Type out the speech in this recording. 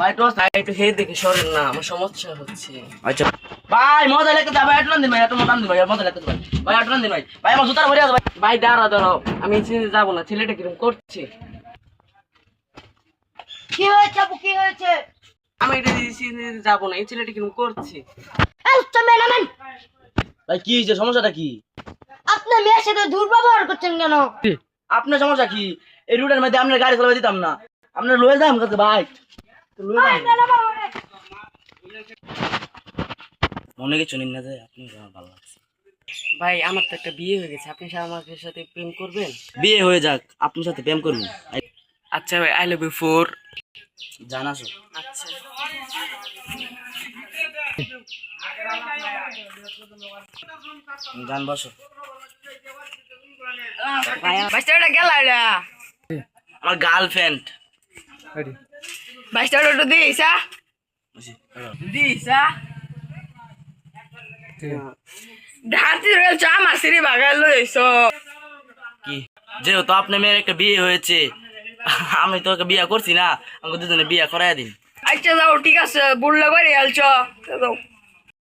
ভাই তো একটু খেয়ে দেখে সরেন না আমার সমস্যা হচ্ছে। আচ্ছা। ভাই মজা লাগতে ভাই একটু দিন ভাই একটু দিন ভাই মজা লাগতে ভাই। ভাই একটু দিন ভাই ভাই আমার জুতার ভরে আছে ভাই। ভাই দাঁড়া দাঁড়াও আমি চিনে যাব না ছেলেটা কীরকম করছে? কি হয়েছে আপু কি হয়েছে? আমি এটা চিনে যাব না এই ছেলেটা কীরকম করছে? ভাই কি হয়েছে সমস্যাটা কি? আপনি মেয়ের সাথে দুর্ব্যবহার করছেন কেন? আপনার সমস্যা কি? এই রুটের মধ্যে আপনার গাড়ি চালাতে দিতাম না। আপনার লয়ে যাম কাছে ভাই। মনে কিছু নিন না যায় আপনি ভালো লাগছে। ভাই আমার তো একটা বিয়ে হয়ে গেছে। আপনি আমার সাথে প্রেম করবেন? বিয়ে হয়ে যাক আপনার সাথে প্রেম করবেন আচ্ছা ভাই আই লাভ ইউ ফোর জানাসো আচ্ছা। গান বসো আমার গার্লফ্রেন্ড বাইশটা একটু দিয়েছা দিয়েছা ঢাতি রয়েছে আমার সিঁড়ি বাগাল লইছ কি? যেহেতু আপনার মেয়ের একটা বিয়ে হয়েছে। আমি তো ওকে বিয়ে করছি না। আমাকে দুজনে বিয়ে করাই দিন। আচ্ছা যাও ঠিক আছে। বুড়লে করে আলছ যাও।